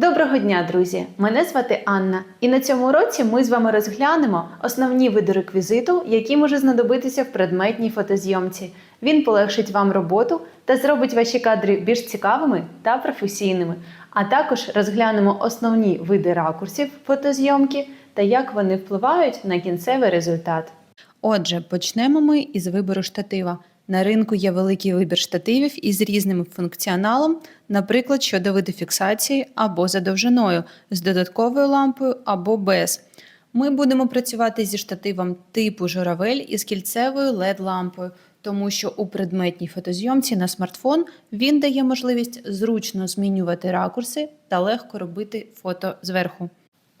Доброго дня, друзі! Мене звати Анна, і на цьому уроці ми з вами розглянемо основні види реквізиту, які може знадобитися в предметній фотозйомці. Він полегшить вам роботу та зробить ваші кадри більш цікавими та професійними. А також розглянемо основні види ракурсів фотозйомки та як вони впливають на кінцевий результат. Отже, почнемо ми із вибору штатива. На ринку є великий вибір штативів із різним функціоналом, наприклад, щодо виду фіксації або за довжиною, з додатковою лампою або без. Ми будемо працювати зі штативом типу журавель із кільцевою LED-лампою, тому що у предметній фотозйомці на смартфон він дає можливість зручно змінювати ракурси та легко робити фото зверху.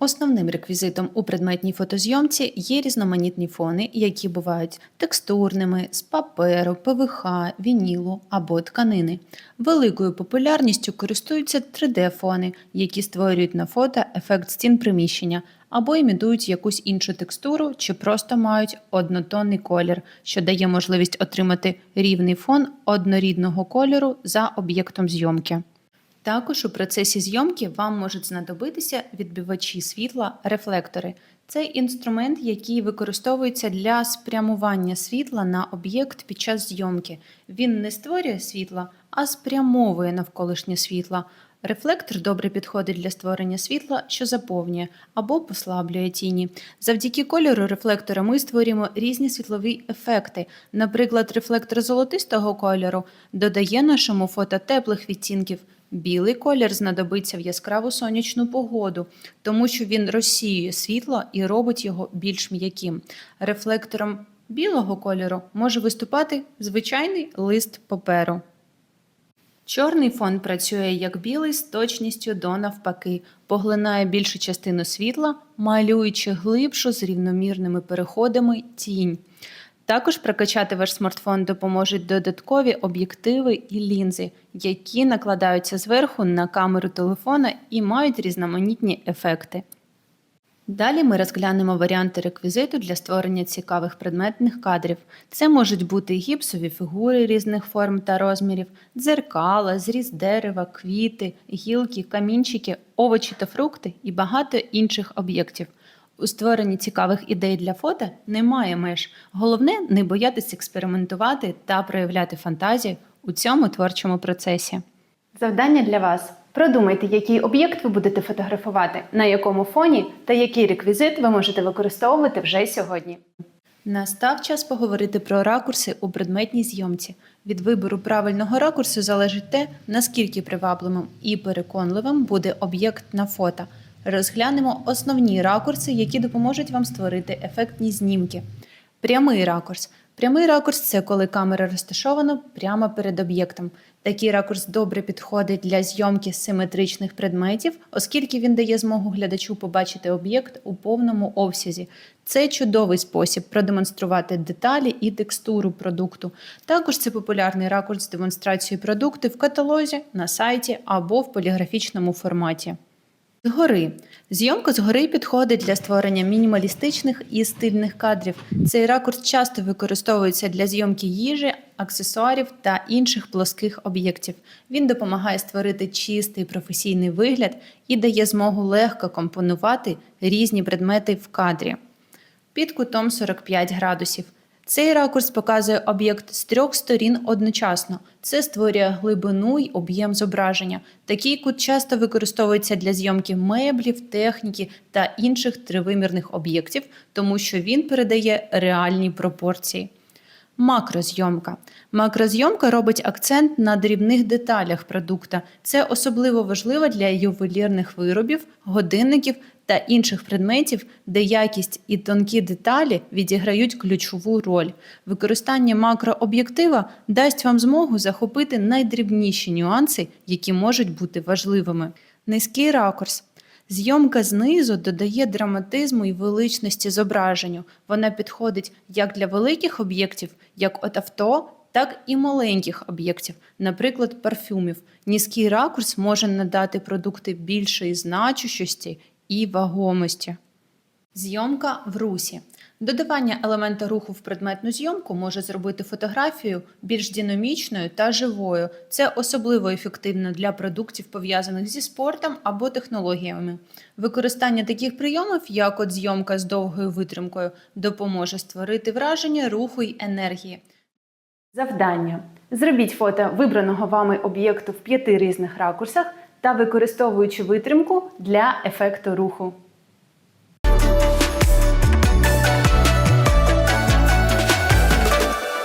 Основним реквізитом у предметній фотозйомці є різноманітні фони, які бувають текстурними, з паперу, ПВХ, вінілу або тканини. Великою популярністю користуються 3D-фони, які створюють на фото ефект стін приміщення або імітують якусь іншу текстуру чи просто мають однотонний колір, що дає можливість отримати рівний фон однорідного кольору за об'єктом зйомки. Також у процесі зйомки вам можуть знадобитися відбивачі світла, рефлектори. Це інструмент, який використовується для спрямування світла на об'єкт під час зйомки. Він не створює світла, а спрямовує навколишнє світло. Рефлектор добре підходить для створення світла, що заповнює або послаблює тіні. Завдяки кольору рефлектора ми створюємо різні світлові ефекти. Наприклад, рефлектор золотистого кольору додає нашому фото теплих відтінків. Білий колір знадобиться в яскраву сонячну погоду, тому що він розсіює світло і робить його більш м'яким. Рефлектором білого кольору може виступати звичайний лист паперу. Чорний фон працює як білий з точністю до навпаки, поглинає більшу частину світла, малюючи глибшу з рівномірними переходами тінь. Також прокачати ваш смартфон допоможуть додаткові об'єктиви і лінзи, які накладаються зверху на камеру телефона і мають різноманітні ефекти. Далі ми розглянемо варіанти реквізиту для створення цікавих предметних кадрів. Це можуть бути гіпсові фігури різних форм та розмірів, дзеркала, зріз дерева, квіти, гілки, камінчики, овочі та фрукти і багато інших об'єктів. У створенні цікавих ідей для фото немає меж. Головне не боятися експериментувати та проявляти фантазію у цьому творчому процесі. Завдання для вас. Продумайте, який об'єкт ви будете фотографувати, на якому фоні та який реквізит ви можете використовувати вже сьогодні. Настав час поговорити про ракурси у предметній зйомці. Від вибору правильного ракурсу залежить те, наскільки привабливим і переконливим буде об'єкт на фото. Розглянемо основні ракурси, які допоможуть вам створити ефектні знімки. Прямий ракурс. Прямий ракурс це коли камера розташована прямо перед об'єктом. Такий ракурс добре підходить для зйомки симетричних предметів, оскільки він дає змогу глядачу побачити об'єкт у повному обсязі. Це чудовий спосіб продемонструвати деталі і текстуру продукту. Також це популярний ракурс з демонстрацією продукту в каталозі, на сайті або в поліграфічному форматі. Згори. Зйомка згори підходить для створення мінімалістичних і стильних кадрів. Цей ракурс часто використовується для зйомки їжі, аксесуарів та інших плоских об'єктів. Він допомагає створити чистий професійний вигляд і дає змогу легко компонувати різні предмети в кадрі. Під кутом 45 градусів. Цей ракурс показує об'єкт з трьох сторін одночасно. Це створює глибину й об'єм зображення. Такий кут часто використовується для зйомки меблів, техніки та інших тривимірних об'єктів, тому що він передає реальні пропорції. Макрозйомка. Макрозйомка робить акцент на дрібних деталях продукта. Це особливо важливо для ювелірних виробів, годинників та інших предметів, де якість і тонкі деталі відіграють ключову роль. Використання макрооб'єктива дасть вам змогу захопити найдрібніші нюанси, які можуть бути важливими. Низький ракурс. Зйомка знизу додає драматизму і величності зображенню. Вона підходить як для великих об'єктів, як от авто, так і маленьких об'єктів, наприклад, парфюмів. Низький ракурс може надати продукти більшої значущості і вагомості. Зйомка в русі. Додавання елемента руху в предметну зйомку може зробити фотографію більш динамічною та живою. Це особливо ефективно для продуктів, пов'язаних зі спортом або технологіями. Використання таких прийомів, як от зйомка з довгою витримкою, допоможе створити враження руху й енергії. Завдання: зробіть фото вибраного вами об'єкту в п'яти різних ракурсах та використовуючи витримку для ефекту руху.